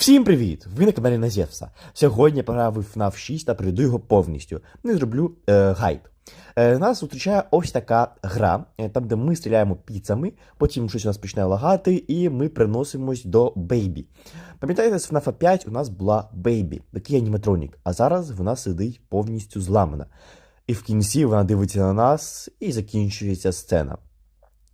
Всім привіт! Ви на каналі Назєвса. Сьогодні я пограв в FNAF 6 та пройду його повністю. Не зроблю е, гайд. Е, нас зустрічає ось така гра, е, там, де ми стріляємо піцами, потім щось у нас почне лагати, і ми приносимось до Бейбі. Пам'ятаєте, з FNAF 5 у нас була Бейбі, такий аніматронік, а зараз вона сидить повністю зламана. І в кінці вона дивиться на нас і закінчується сцена.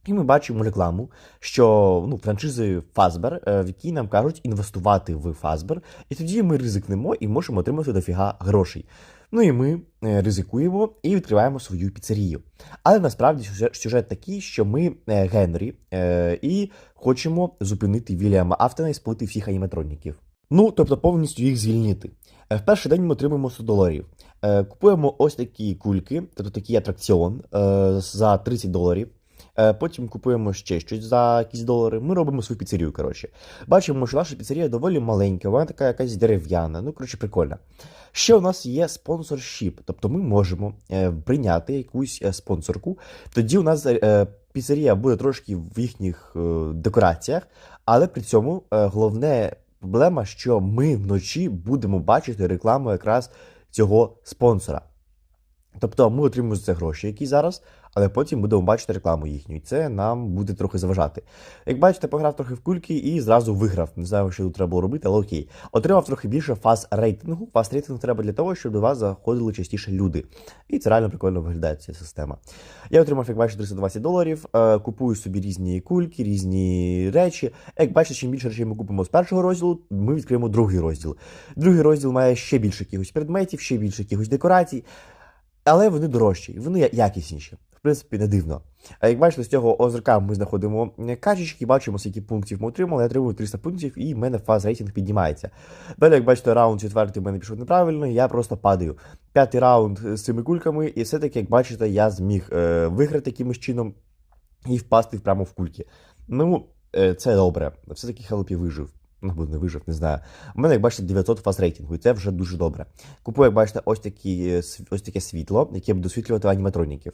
І ми бачимо рекламу, що ну, франшизи Фазбер, е, в якій нам кажуть інвестувати в Фазбер, і тоді ми ризикнемо і можемо отримати дофіга грошей. Ну і ми е, ризикуємо і відкриваємо свою піцерію. Але насправді сюжет, такий, що ми е, Генрі і хочемо зупинити Вільяма Афтона і спалити всіх аніматроніків. Ну, тобто повністю їх звільнити. В перший день ми отримуємо 100 доларів. Купуємо ось такі кульки, тобто такий атракціон за 30 доларів. Е, Потім купуємо ще щось за якісь долари. Ми робимо свою піцерію. Коротше, бачимо, що наша піцерія доволі маленька, вона така якась дерев'яна. Ну, коротше, прикольна. Ще у нас є спонсоршіп, тобто ми можемо е, прийняти якусь е, спонсорку. Тоді у нас піцерія буде трошки в їхніх декораціях, але при цьому головне проблема, що ми вночі будемо бачити рекламу якраз цього спонсора. Тобто ми отримуємо за це гроші, які зараз, але потім будемо бачити рекламу їхню, і це нам буде трохи заважати. Як бачите, пограв трохи в кульки і зразу виграв. Не знаю, що тут треба було робити, але окей. Отримав трохи більше фаз рейтингу. Фаз рейтингу треба для того, щоб до вас заходили частіше люди. І це реально прикольно виглядає ця система. Я отримав, як бачите, 320 доларів. Е, купую собі різні кульки, різні речі. Як бачите, чим більше речей ми купимо з першого розділу, ми відкриємо другий розділ. Другий розділ має ще більше якихось предметів, ще більше якихось декорацій. Але вони дорожчі, вони якісніші. Принципі, не дивно. А як бачите, з цього озерка ми знаходимо качечки, бачимо, скільки пунктів ми отримали. Я отримую 300 пунктів, і в мене фаз рейтинг піднімається. Далі, як бачите, раунд четвертий в мене пішов неправильно, я просто падаю. П'ятий раунд з цими кульками, і все-таки, як бачите, я зміг е, виграти якимось чином і впасти прямо в кульки. Ну, е, це добре. Все-таки Хелпі вижив. Ну, або не вижив, не знаю. У мене, як бачите, 900 фаз рейтингу, і це вже дуже добре. Купую, як бачите, ось, такі, е, ось таке світло, яке буде освітлювати аніматроніків.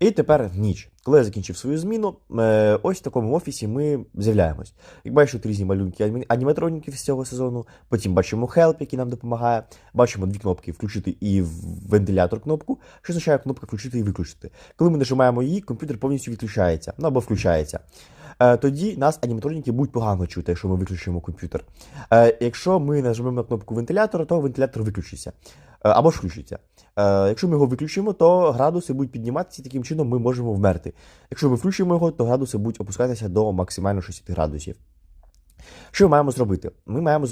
І тепер ніч. Коли я закінчив свою зміну, е, ось в такому офісі ми з'являємось. Як бачите, тут різні малюнки аніматроніків з цього сезону. Потім бачимо хелп, який нам допомагає. Бачимо дві кнопки включити і вентилятор кнопку, що означає кнопка включити і виключити. Коли ми нажимаємо її, комп'ютер повністю відключається, ну або включається. Е, Тоді нас аніматроніки будуть погано чути, якщо ми виключимо комп'ютер. Е, Якщо ми нажмемо на кнопку вентилятора, то вентилятор виключиться. Е, Або включиться. Якщо ми його виключимо, то градуси будуть підніматися, і таким чином ми можемо вмерти. Якщо ми включимо його, то градуси будуть опускатися до максимально 60 градусів. Що ми маємо зробити? Ми маємо